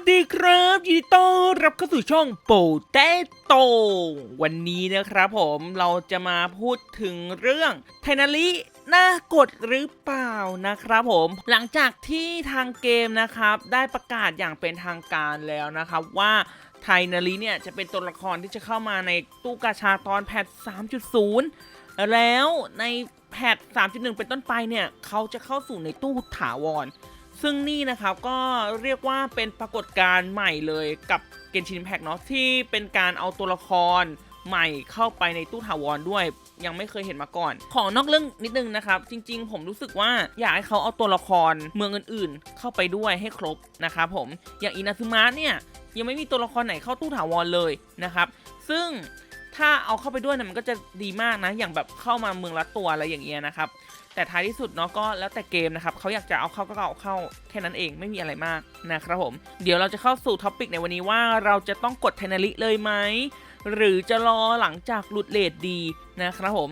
วัสดีครับยินดีต้อนรับเข้าสู่ช่องโปเตโตวันนี้นะครับผมเราจะมาพูดถึงเรื่องไทนาริน่ากดหรือเปล่านะครับผมหลังจากที่ทางเกมนะครับ ได้ประกาศอย่างเป็นทางการแล้วนะครับว่าไทนาริเนี่ยจะเป็นตัวละครที่จะเข้ามาในตู้กาชาตอนแพท 3.0 แล้วในแพท 3.1 เป็นต้นไปเนี่ยเขาจะเข้าสู่ในตู้ถาวร ซึ่งนี่นะครับก็เรียกว่าเป็นปรากฏการณ์ใหม่เลยกับเกนชินแพ c เนาะที่เป็นการเอาตัวละครใหม่เข้าไปในตู้ถาวรด้วยยังไม่เคยเห็นมาก่อน ของนอกเรื่องนิดนึงนะครับ จริง ๆ ผมรู้สึกว่าอยากให้เขาเอาตัวละครเมืองอื่น ๆ เข้าไปด้วยให้ครบนะครับผมอย่างอินาซึมะเนี่ยยังไม่มีตัวละครไหนเข้าตู้ถาวรเลยนะครับ ซึ่ง ถ้าเอาเข้าไปด้วยเนี่ยมันก็จะดีมากนะ อย่างแบบเข้ามาเมืองละตัวอะไรอย่างเงี้ยนะครับ แต่ท้ายที่สุดเนาะก็แล้วแต่เกมนะครับเขาอยากจะเอาเข้าก็เอาเข้าแค่นั้นเองไม่มีอะไรมากนะครับผม เดี๋ยวเราจะเข้าสู่ท็อปิกในวันนี้ว่าเราจะต้องกดเทนาริเลยไหมหรือจะรอหลังจากหลุดเลทดีนะครับผม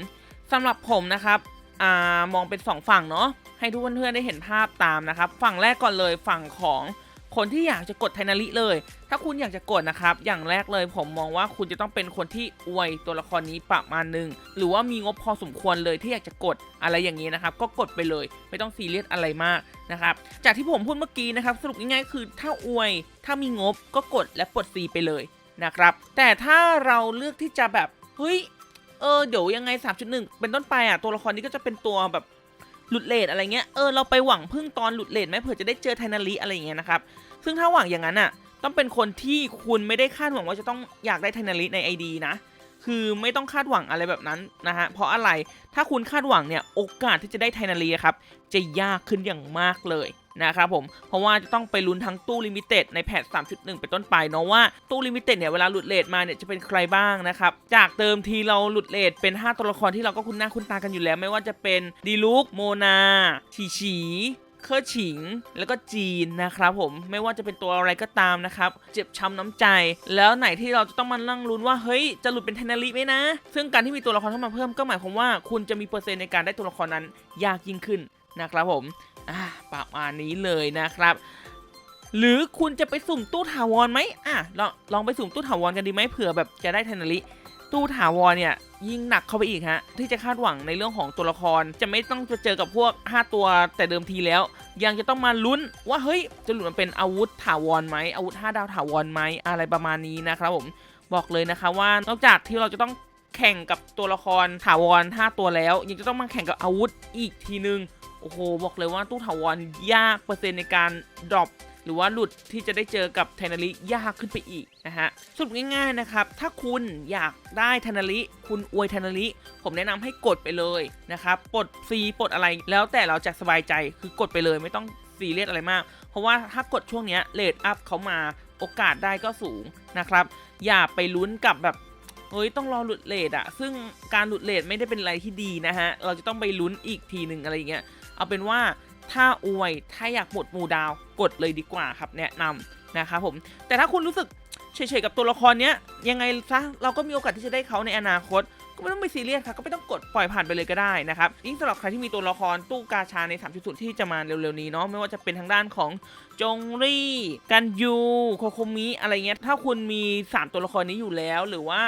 สำหรับผมนะครับอ่ามองเป็น 2 ฝั่งเนาะให้ทุกเพื่อนๆได้เห็นภาพตามนะครับ ฝั่งแรกก่อนเลยฝั่งของ คนที่อยากจะกดไทนาริเลย ถ้าคุณอยากจะกดนะครับ อย่างแรกเลยผมมองว่าคุณจะต้องเป็นคนที่อวยตัวละครนี้ประมาณหนึ่งหรือว่ามีงบพอสมควรเลยที่อยากจะกดอะไรอย่างนี้นะครับ ก็กดไปเลย ไม่ต้องซีเรียสอะไรมากนะครับ จากที่ผมพูดเมื่อกี้นะครับ สรุปง่ายๆคือถ้าอวย ถ้ามีงบก็กดและปลดซีไปเลยนะครับ แต่ถ้าเราเลือกที่จะแบบเฮ้ยเออเดี๋ยวยังไง 3.1 เป็นต้นไปอะตัวละครนี้ก็จะเป็นตัวแบบ หลุดเลทอะไรเงี้ยเออเราไปหวังพึ่งตอนหลุดเลทไหมเผื่อจะได้เจอไทนาริอะไรเงี้ยนะครับซึ่งถ้าหวังอย่างนั้นอะต้องเป็นคนที่คุณไม่ได้คาดหวังว่าจะต้องอยากได้ไทนาริใน ID นะคือไม่ต้องคาดหวังอะไรแบบนั้นนะฮะ เพราะอะไร ถ้าคุณคาดหวังเนี่ย โอกาสที่จะได้ไทนาลีครับ จะยากขึ้นอย่างมากเลย นะครับผม เพราะว่าจะต้องไปลุ้นทั้งตู้ลิมิเต็ดในแพท 3.1 เป็นต้นไปเนาะว่าตู้ลิมิเต็ดเนี่ยเวลาหลุดเลทมาเนี่ยจะเป็นใครบ้างนะครับ จากเติมทีเราหลุดเลทเป็น 5 ตัวละครที่เราก็คุ้นหน้าคุ้นตากันอยู่แล้ว ไม่ว่าจะเป็นดีลุกโมนาฉีฉีเคอร์ฉิง แล้วก็จีนนะครับผมไม่ว่าจะเป็นตัวอะไรก็ตามนะครับ เจ็บช้ำน้ำใจ แล้วไหนที่เราจะต้องมานั่งลุ้นว่าเฮ้ยจะหลุดเป็นเทนาริไหมนะ ซึ่งการที่มีตัวละครเข้ามาเพิ่มก็หมายความว่า คุณจะมีเปอร์เซ็นต์ในการได้ตัวละครนั้นยากยิ่งขึ้น นะครับผมอ่าประมาณนี้เลยนะครับ หรือคุณจะไปสุ่มตู้ถาวรไหมอะลองลองไปสุ่มตู้ถาวรกันดีไหมเผื่อแบบจะได้เทนาริตู้ถาวรเนี่ยยิ่งหนักเข้าไปอีกฮะที่จะคาดหวังในเรื่องของตัวละคร จะไม่ต้องจะเจอกับพวก 5 ตัวแต่เดิมทีแล้ว ยังจะต้องมาลุ้นว่าเฮ้ยจะหลุดมาเป็นอาวุธถาวรไหมอาวุธ 5 ดาวถาวรไหมอะไรประมาณนี้นะครับผมบอกเลยนะคะว่านอกจากที่เราจะต้องแข่งกับตัวละครถาวร 5 ตัวแล้ว ยังจะต้องมาแข่งกับอาวุธอีกทีนึง อ้โห บอกเลยว่าตู้ถาวรยากเปอร์เซ็นต์ในการดรอปหรือว่าหลุดที่จะได้เจอกับไทนาริยากขึ้นไปอีกนะฮะสรุปง่ายๆนะครับ ถ้าคุณอยากได้ไทนาริคุณอวยไทนาริผมแนะนำให้กดไปเลยนะครับปลดฟรีปลดอะไรแล้วแต่เราจะสบายใจคือกดไปเลยไม่ต้องซีเรียสอะไรมาก เพราะว่าถ้ากดช่วงนี้เลทอัพเขามาโอกาสได้ก็สูงนะครับ อย่าไปลุ้นกับแบบ เฮ้ยต้องรอหลุดเลทอะซึ่งการหลุดเลทไม่ได้เป็นอะไรที่ดีนะฮะ เราจะต้องไปลุ้นอีกทีหนึ่งอะไรอย่างเงี้ย เอาเป็นว่าถ้าอวยถ้าอยากหมดหมู่ดาวกดเลยดีกว่าครับแนะนำนะครับผม แต่ถ้าคุณรู้สึกเฉยๆกับตัวละครเนี้ยยังไงซะเราก็มีโอกาสที่จะได้เขาในอนาคต ก็ไม่ต้องไปซีเรียสครับก็ไม่ต้องกดปล่อยผ่านไปเลยก็ได้นะครับยิ่งสำหรับใครที่มีตัวละครตู้กาชาใน3 0ที่จะมาเร็วๆนี้เนาะไม่ว่าจะเป็นทางด้านของจงรี่กันยูโคโคมิอะไรเงี้ยถ้าคุณมี 3 ตัวละครนี้อยู่แล้วหรือว่า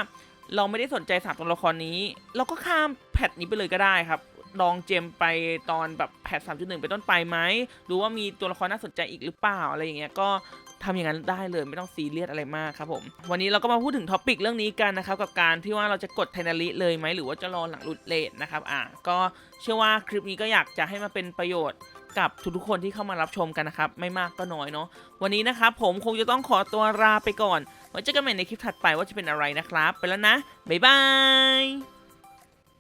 เราไม่ได้สนใจ3ตัวละครนี้ เราก็ข้ามแพทนี้ไปเลยก็ได้ครับ ลองเจมไปตอนแบบแพท3.1เป็นต้นไปไหมหรือว่ามีตัวละครน่าสนใจอีกหรือเปล่าอะไรอย่างเงี้ยก็ทำอย่างนั้นได้เลยไม่ต้องซีเรียสอะไรมากครับผม วันนี้เราก็มาพูดถึงท็อปิกเรื่องนี้กันนะครับ กับการที่ว่าเราจะกดไทนาริเลยไหมหรือว่าจะรอหลังหลุดเลทนะครับอะก็เชื่อว่าคลิปนี้ก็อยากจะให้มาเป็นประโยชน์กับทุกๆคนที่เข้ามารับชมกันนะครับ ไม่มากก็น้อยเนาะวันนี้นะครับผมคงจะต้องขอตัวลาไปก่อนไว้เจอกันใหม่ในคลิปถัดไปว่าจะเป็นอะไรนะครับ ไปแล้วนะบ๊ายบาย